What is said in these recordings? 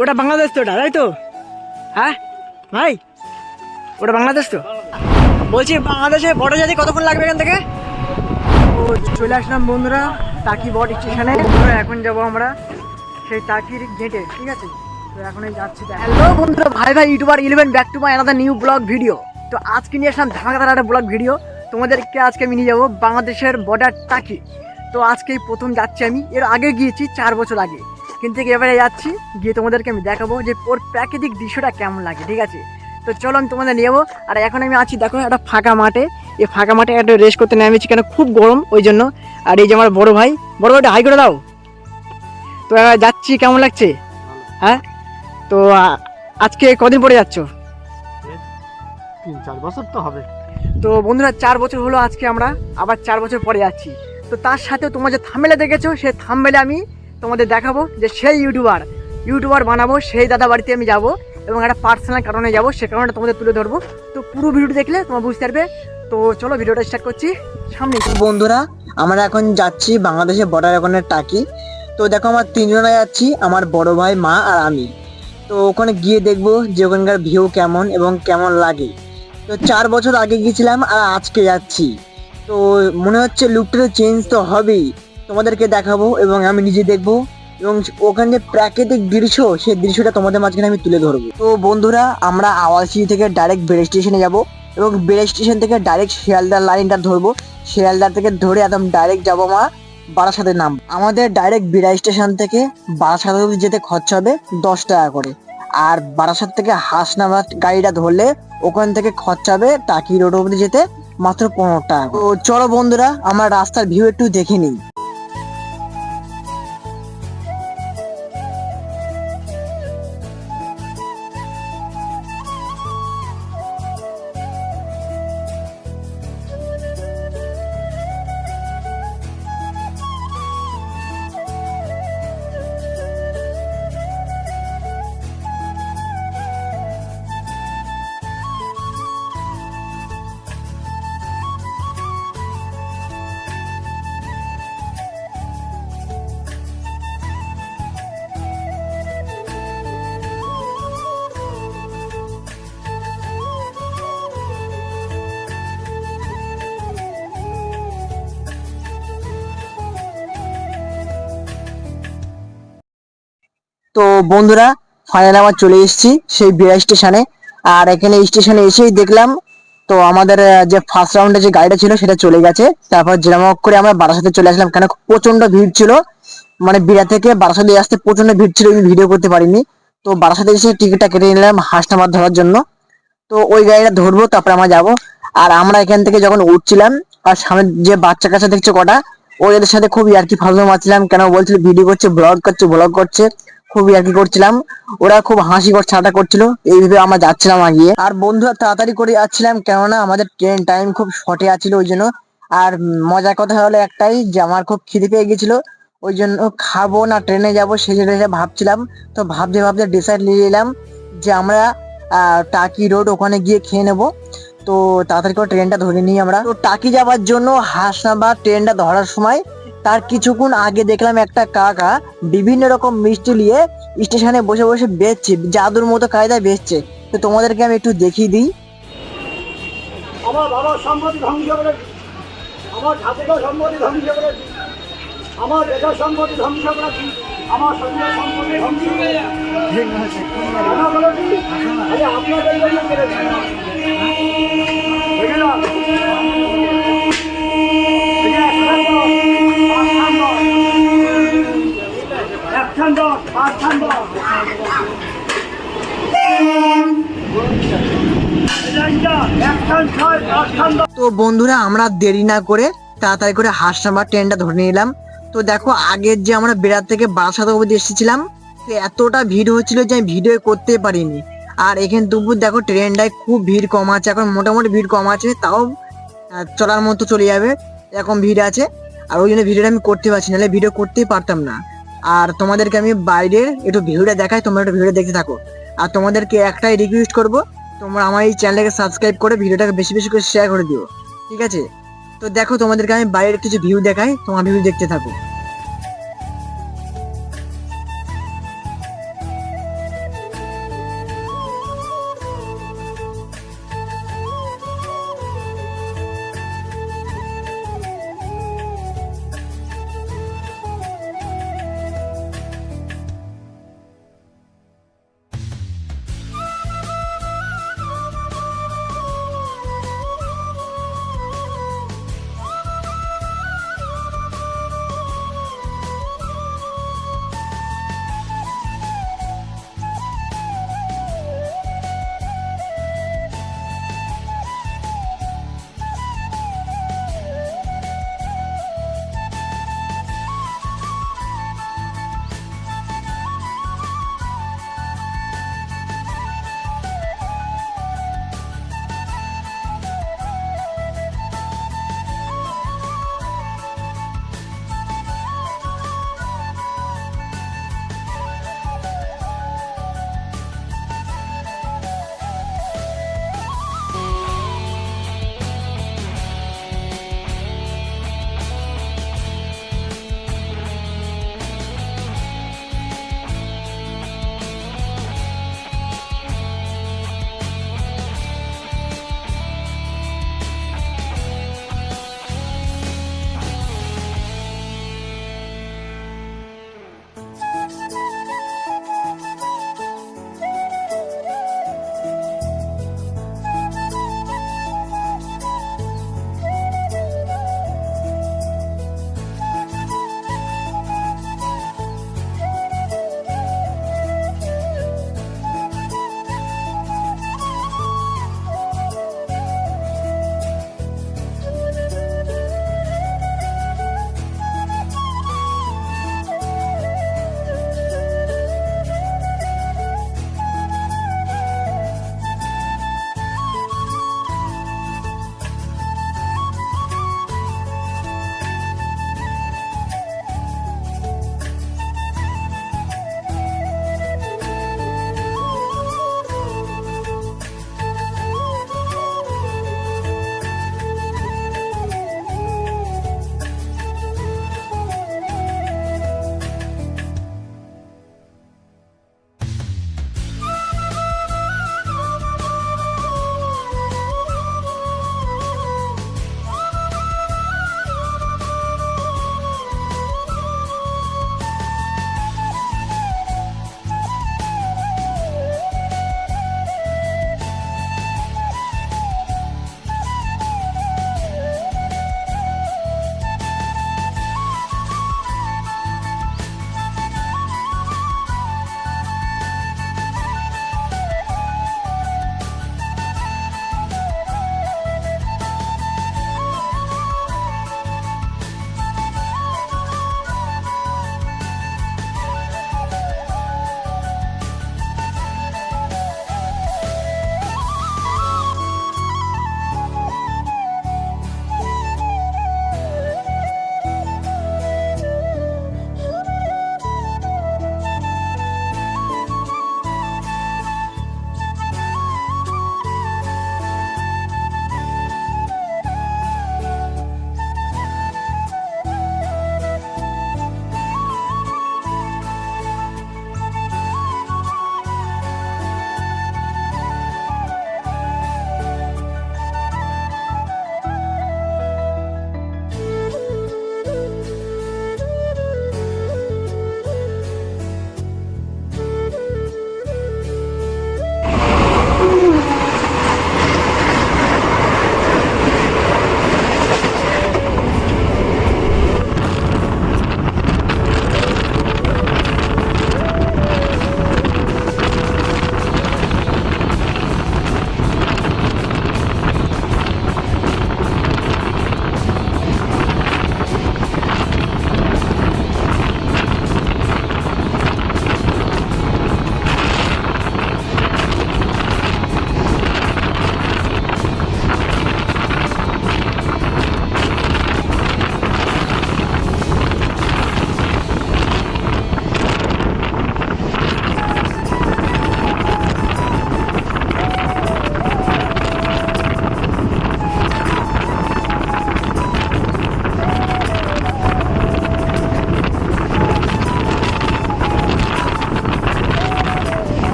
ওটা বাংলাদেশ তো ওটা, তাই তো? হ্যাঁ? ভাই, ওটা বাংলাদেশ তো? বলছি, বাংলাদেশে বড় যেতে কতক্ষণ লাগবে এখান থেকে? ও, চলে আসলাম বন্ধুরা তাকি বট স্টেশনে। এখন যাব আমরা সেই তাকির গেটে ঠিক আছে? তো এখন এই যাচ্ছি হ্যালো বন্ধুরা, ভাই ভাই, YouTuber eleven, back to my another new blog video তো আজকে নিয়ে আসলাম ধামাকাদার একটা ব্লগ ভিডিও তোমাদেরকে আজকে আমি নিয়ে যাব বাংলাদেশের বর্ডার টাকি। তো আজকেই প্রথম যাচ্ছি আমি। এর আগে গিয়েছি চার বছর আগে। কিন্তু এবারে যাচ্ছি গিয়ে তোমাদেরকে আমি দেখাবো যে ওর প্রাকৃতিক দৃশ্যটা কেমন লাগে ঠিক আছে? তো চলো আমি তোমাদের নিয়ে যাব। আর এখন আমি আছি দেখো একটা ফাঁকা মাঠে। এই ফাঁকা মাঠে একটা রেস করতে নেমেছি কেন? খুব গরম ওই জন্য। আর এই যে আমার বড় ভাই বড় ভাইটা হাই করে দাও। তো এবার যাচ্ছি কেমন লাগছে? হ্যাঁ? তো আজকে কদিন পরে যাচ্ছ? তিন চার বছর তো হবে। তো বন্ধুরা চার বছর হলো আজকে আমরা আবার চার বছর পরে যাচ্ছি। তো তার সাথে তোমার যে থামবেলে দেখেছ সে থামবেলে আমি তোমাদের দেখাবো যে সেই ইউটিউবার ইউটিউবার বানাবো, সেই দাদা বাড়িতে আমি যাব এবং একটা পার্সোনাল কারণে যাব, সে কারণে তোমাদের তুলে ধরবো। তো পুরো ভিডিও দেখলে তোমরা বুঝতে পারবে। তো চলো ভিডিওটা স্টার্ট করছি। সামনে বন্ধুরা, আমরা এখন যাচ্ছি বাংলাদেশের বর্ডার ওখানে টাকি। তো দেখো আমার তিনজনে যাচ্ছি, আমার বড় ভাই, মা আর আমি। তো ওখানে গিয়ে দেখব যে ওখানকার ভিউ কেমন এবং কেমন লাগে। তো চার বছর আগে গিয়েছিলাম আর আজকে যাচ্ছি। তো মনে হচ্ছে লুকটা চেঞ্জ তো হবেই। তোমাদেরকে দেখাবো এবং আমি নিজে দেখব। এবং ওখানে যে প্রাকৃতিক দৃশ্য, সেই দৃশ্যটা তোমাদের মাঝখানে আমি তুলে ধরবো। তো বন্ধুরা, আমরা আওয়াসি থেকে ডাইরেক্ট বেড়ে স্টেশনে যাব এবং বেড়ে স্টেশন থেকে ডাইরেক্ট শিয়ালদার লাইনটা ধরবো। শিয়ালদার থেকে ধরে একদম ডাইরেক্ট যাব মা বারাসাতের নাম। আমাদের ডাইরেক্ট বিড়া স্টেশন থেকে বারাসাত অবধি যেতে খরচা হবে দশ টাকা করে। আর বারাসাত থেকে হাসনাবাদ গাড়িটা ধরলে ওখান থেকে খরচা হবে টাকি রোড অবধি যেতে মাত্র পনেরো টাকা। তো চলো বন্ধুরা, আমরা রাস্তার ভিউ একটু দেখে নিই। তো বন্ধুরা ফাইনাল আমার চলে এসেছি সেই বিড়া স্টেশনে আর এখানে স্টেশনে এসেই দেখলাম, তো আমাদের যে ফার্স্ট রাউন্ডে যে গাড়িটা ছিল সেটা চলে গেছে। তারপর যেরকম করে আমরা বারাসাতে চলে আসলাম, কেন প্রচণ্ড ভিড় ছিল। মানে বিড়া থেকে বারাসাতে আসতে প্রচণ্ড ভিড় ছিল, আমি ভিডিও করতে পারিনি। তো বারাসাতে এসে টিকিটটা কেটে নিলাম হাসনাবাদ ধরার জন্য। তো ওই গাড়িটা ধরবো, তারপরে আমরা যাব। আর আমরা এখান থেকে যখন উঠছিলাম, আর সামনে যে বাচ্চা কাচ্চা দেখছে কটা, ওদের সাথে খুব ইয়ার্কি ফাজলাম মারছিলাম, কেন বলছিল ভিডিও করছে ব্লগ করছে ব্লগ করছে। খুব ইয়ার্কি করছিলাম। ওরা খুব হাসি কর ঠাট্টা করছিল। এইভাবে আমরা যাচ্ছিলাম আগিয়ে আর বন্ধুরা তাড়াতাড়ি করে যাচ্ছিলাম, কেননা আমাদের ট্রেন টাইম খুব শর্টে আছিল ওই জন্য। আর মজার কথা হলো একটাই যে আমার খুব খিদে পেয়ে গেছিল। ওই জন্য খাব না ট্রেনে যাব সেই জন্য ভাবছিলাম। তো ভাবতে ভাবতে ডিসাইড নিয়ে নিলাম যে আমরা টাকি রোড ওখানে গিয়ে খেয়ে নেব। তো তাড়াতাড়ি করে ট্রেনটা ধরে নিই আমরা। তো টাকি যাওয়ার জন্য হাসনাবাদ ট্রেনটা ধরার সময় তার কিছুক্ষণ আগে দেখলাম একটা কাকা বিভিন্ন রকম মিষ্টি নিয়ে স্টেশনে বসে বসে বেচছে, জাদুর মতো কায়দায় বেচছে। তো তোমাদেরকে আমি একটু দেখিয়ে দিই। আমার আমার আমার আমার তো বন্ধুরা, আমরা দেরি না করে তাড়াতাড়ি করে হাসনাবাদ ট্রেনটা ধরে নিলাম তো দেখো, আগের যে আমরা বেড়ার থেকে বারাসাত অবধি এসেছিলাম, তো এতটা ভিড় হচ্ছিল যে আমি ভিডিও করতে পারিনি। আর এখানে দুপুর দেখো ট্রেনটায় খুব ভিড় কম আছে, এখন মোটামুটি ভিড় কম আছে, তাও চলার মতো চলে যাবে, এরকম ভিড় আছে। আর ওই জন্য ভিডিওটা আমি করতে পারছি নাহলে ভিডিও করতেই পারতাম না। আর তোমাদেরকে আমি বাইরে একটু ভিডিওটা দেখাই, তোমরা একটু ভিডিও দেখতে থাকো। আর তোমাদেরকে একটাই রিকোয়েস্ট করব, তোমরা আমার এই চ্যানেলকে সাবস্ক্রাইব করে ভিডিওটাকে বেশি বেশি করে শেয়ার করে দিও, ঠিক আছে? তো দেখো তোমাদেরকে আমি বাইরের কিছু ভিউ দেখাই, তোমার ভিউ দেখতে থাকো।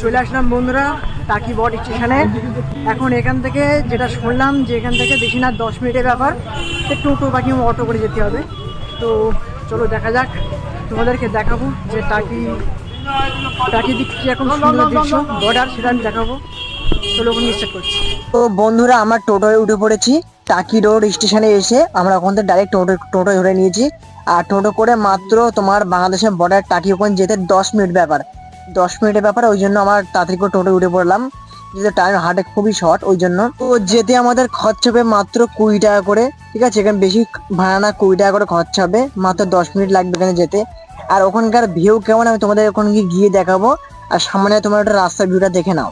চলে আসলাম বন্ধুরা টাকি বট স্টেশনে। এখন এখান থেকে যেটা শুনলাম যে এখান থেকে বেশি না দশ মিনিটের ব্যাপার তো টোটো বা কিংবা অটো করে যেতে হবে। তো চলো দেখা যাক, তোমাদেরকে দেখাবো যে টাকি টাকি দিক এখন সুন্দর দৃশ্য বর্ডার সেটা আমি দেখাবো। চলো ওখানে স্টার্ট করছি। তো বন্ধুরা, আমার টোটোয় উঠে পড়েছি টাকি রোড স্টেশনে এসে আমরা ওখান থেকে ডাইরেক্ট টোটো টোটো ধরে নিয়েছি। আর টোটো করে মাত্র তোমার বাংলাদেশের বর্ডার টাকি ওখানে যেতে দশ মিনিট ব্যাপার। দশ মিনিটের ব্যাপার, ওই জন্য আমার তাড়াতাড়ি করে টোটো উঠে পড়লাম। যেহেতু টাইম হাটে খুবই শর্ট ওই জন্য। তো যেতে আমাদের খরচ হবে মাত্র কুড়ি টাকা করে, ঠিক আছে? এখানে বেশি ভাড়া না, কুড়ি টাকা করে খরচ হবে। মাত্র দশ মিনিট লাগবে এখানে যেতে। আর ওখানকার ভিউ কেমন? আমি তোমাদের ওখানে গিয়ে দেখাবো। আর সামনে তোমার একটা রাস্তার ভিউটা দেখে নাও।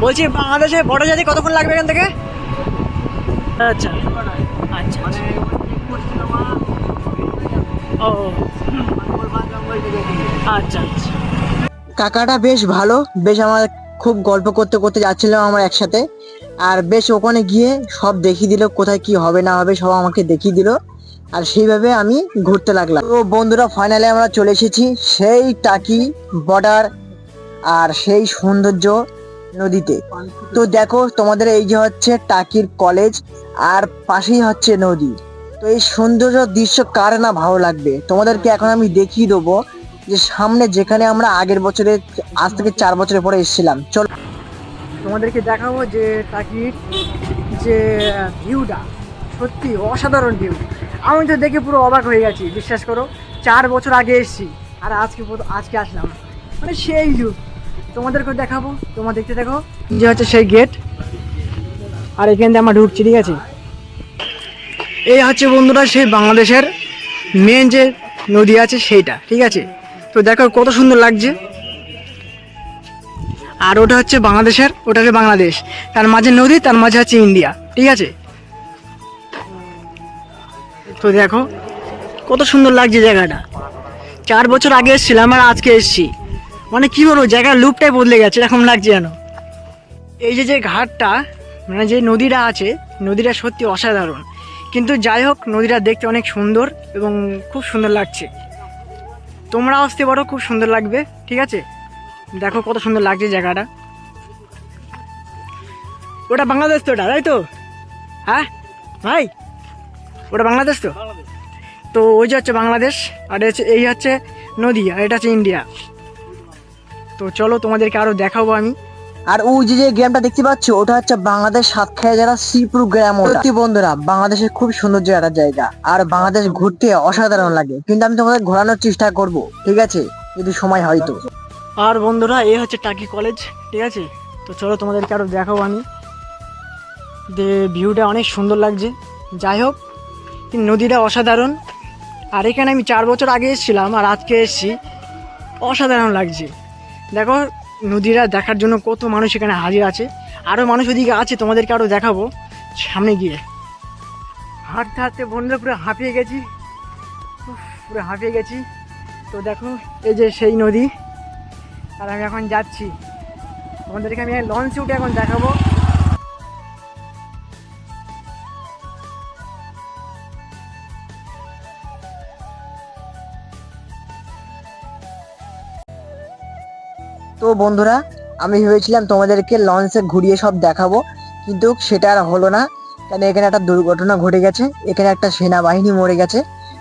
বলছি বাংলাদেশে বড় জাতি কতক্ষণ লাগবে এখান থেকে? আচ্ছা। আচ্ছা আচ্ছা। ও। আচ্ছা আচ্ছা। কাকাটা বেশ ভালো বেশ আমার খুব গল্প করতে করতে যাচ্ছিলাম আমার একসাথে। আর বেশ ওখানে গিয়ে সব দেখিয়ে দিল কোথায় কি হবে না হবে সব আমাকে দেখিয়ে দিল। আর সেইভাবে আমি ঘুরতে লাগলাম। তো বন্ধুরা ফাইনালে আমরা চলে এসেছি সেই টাকি বর্ডার আর সেই সৌন্দর্য। নদীতে। তো দেখো, তোমাদের এই যে হচ্ছে টাকির কলেজ আর পাশেই হচ্ছে নদী। তো এই সৌন্দর্য দৃশ্য কার না ভালো লাগবে? তোমাদেরকে এখন আমি দেখিয়ে দেবো যে সামনে যেখানে আমরা আগের বছরে, আজ থেকে চার বছরের পরে এসেছিলাম। চলো। তোমাদেরকে দেখাবো যে টাকির যে ভিউটা সত্যি অসাধারণ ভিউ আমি তো দেখে পুরো অবাক হয়ে গেছি, বিশ্বাস করো। চার বছর আগে এসেছি, আর আজকে আজকে আসলাম মানে সেই ভিউ তোমাদেরকে দেখাবো, তোমার দেখতে দেখো যে হচ্ছে সেই গেট আর এখান থেকে আমরা ঢুকছি, ঠিক আছে? এই হচ্ছে বন্ধুরা সেই বাংলাদেশের মেন যে নদী আছে সেইটা, ঠিক আছে? তো দেখো কত সুন্দর লাগছে। আর ওটা হচ্ছে বাংলাদেশের, ওটা হচ্ছে বাংলাদেশ। তার মাঝে নদী, তার মাঝে হচ্ছে ইন্ডিয়া, ঠিক আছে? তো দেখো, কত সুন্দর লাগছে জায়গাটা। চার বছর আগে এসেছিলাম আর আজকে এসেছি। মানে কি বলব জায়গার লুপটাই বদলে গেছে এরকম লাগছে যেন। এই যে যে ঘাটটা মানে যে নদীটা আছে নদীটা সত্যি অসাধারণ। কিন্তু যাই হোক নদীটা দেখতে অনেক সুন্দর এবং খুব সুন্দর লাগছে। তোমরা আসতে পারো খুব সুন্দর লাগবে ঠিক আছে? দেখো কত সুন্দর লাগছে জায়গাটা। ওটা বাংলাদেশ তো ওটা তাই তো? হ্যাঁ? ভাই ওটা বাংলাদেশ তো? তো ওই যে হচ্ছে বাংলাদেশ আর এই হচ্ছে নদী আর এটা হচ্ছে ইন্ডিয়া। তো চলো তোমাদেরকে আরও দেখাবো আমি। আর ওই যে যে গ্রামটা দেখতে পাচ্ছ ওটা হচ্ছে বাংলাদেশ সাতক্ষীরা জেলা শ্রীপুর গ্রাম। সত্যি বন্ধুরা বাংলাদেশের খুব সৌন্দর্য একটা জায়গা। আর বাংলাদেশ ঘুরতে অসাধারণ লাগে। কিন্তু আমি তোমাদের ঘোরানোর চেষ্টা করব ঠিক আছে? যদি সময় হয় তো। আর বন্ধুরা এই হচ্ছে টাকি কলেজ ঠিক আছে? তো চলো তোমাদেরকে আরও দেখাবো আমি। যে ভিউটা অনেক সুন্দর লাগছে। যাই হোক নদীটা অসাধারণ। আর এখানে আমি চার বছর আগে এসেছিলাম আর আজকে এসেছি। অসাধারণ লাগছে। দেখো, নদীরা দেখার জন্য কত মানুষ এখানে হাজির আছে। আরও মানুষ ওদিকে আছে, তোমাদেরকে আরও দেখাবো। সামনে গিয়ে। হাঁটতে হাঁটতে বন্ধুরা পুরো হাঁপিয়ে গেছি। পুরো হাঁপিয়ে গেছি। তো দেখো, এই যে সেই নদী। আর আমি এখন যাচ্ছি। তোমাদেরকে আমি লঞ্চে উঠে এখন দেখাবো। তো বন্ধুরা, আমি ভেবেছিলাম তোমাদেরকে লঞ্চে ঘুরিয়ে সব দেখাবো, কিন্তু সেটা আর হলো না। কারণ এখানে একটা দুর্ঘটনা ঘটে গেছে, এখানে একটা সেনাবাহিনী মরে গেছে।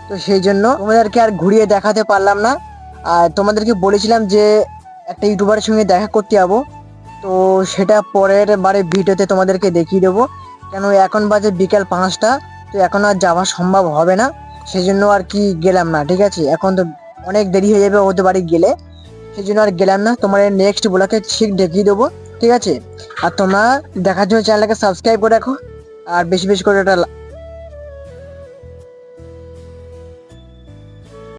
তো সেই জন্য তোমাদেরকে আর ঘুরিয়ে দেখাতে পারলাম না। আর তোমাদেরকে বলেছিলাম যে একটা ইউটিউবারের সঙ্গে দেখা করতে যাব। তো সেটা পরের বারে ভিডিওতে তোমাদেরকে দেখিয়ে দেবো। কেন এখন বাজে বিকেল পাঁচটা, তো এখন আর যাওয়া সম্ভব হবে না। সেই জন্য আর কি গেলাম না, ঠিক আছে? এখন তো অনেক দেরি হয়ে যাবে ওদের বাড়ি গেলে। সেই জন্য আর গেলাম না। তোমার নেক্সট ব্লকে ঠিক দেখিয়ে দেবো, ঠিক আছে? আর তোমরা দেখার জন্য চ্যানেলটাকে সাবস্ক্রাইব করে রাখো, আর বেশি বেশি করে ওটা